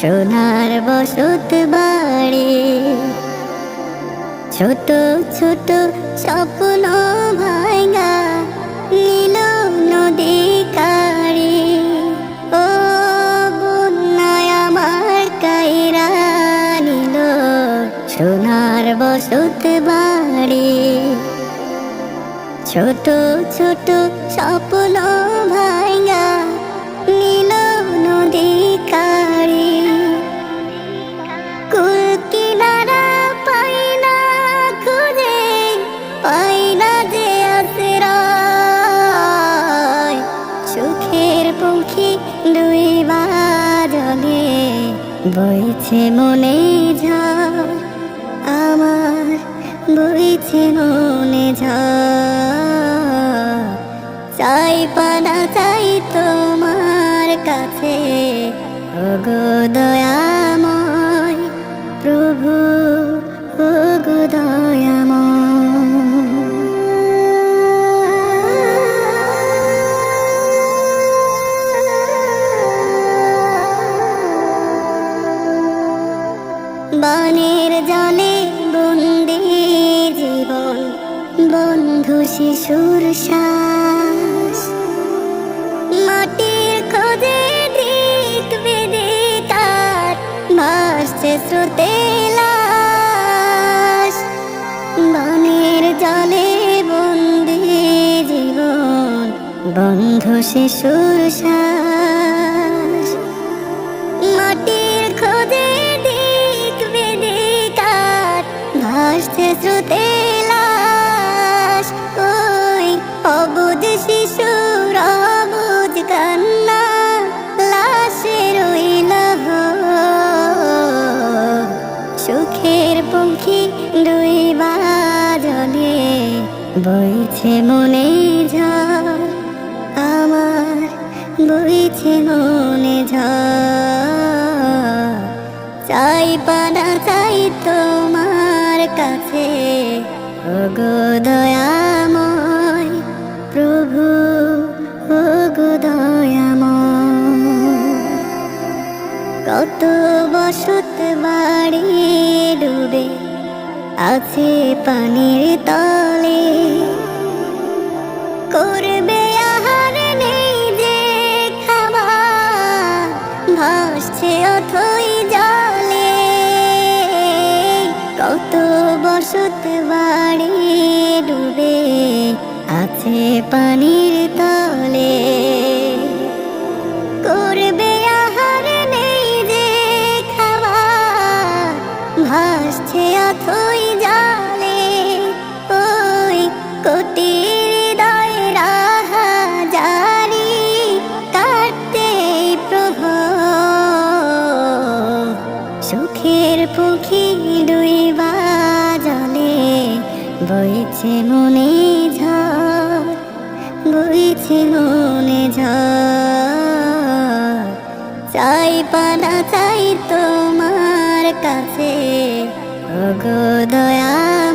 সোনার বসত বাড়ি। ছোট ছোট স্বপ্ন ভাঙা নীল নদী কারি ও বন্যায় আমার কাইরা নিল সোনার বসত বাড়ি। ছোট ছোট স্বপ্ন ভাঙা যে সুখের পঙ্খী দুই বইছে মনে আমার বইছে মনে চাই পানা চাই তোমার কাছে, ওগো দয়াময় প্রভু, ওগো দয়াময় বানের জলে বন্দি জীবন, বন্ধু শিশুর মাটির খোঁজে দিক বেদে তার ভাসছে লাশ। বানের জলে বন্দি জীবন, বন্ধু শিশুর দুই বাজনে বইছে মনে ঝড়, আমার বইছে মনে ঝড়। চাই পানা, চাই তোমার কাছে, ওগো দয়াময় প্রভু, ওগো দয়াময়। কত বসত বাড়ি ডুবে আছে পানির তলে। করবে আহার নেই যে খাবার ভাসছে অথই জলে। কত বসত বাড়ি ডুবে আছে পানির তলে। করবে আহার নেই যে খাবার ভাসছে অথই কোটি হৃদয় রাহা জারি কাটতে সুখের দুই বইছে মনে ঝড়, বইছে মনে চাই পানা, চাই তোমার কাছে, ওগো দয়া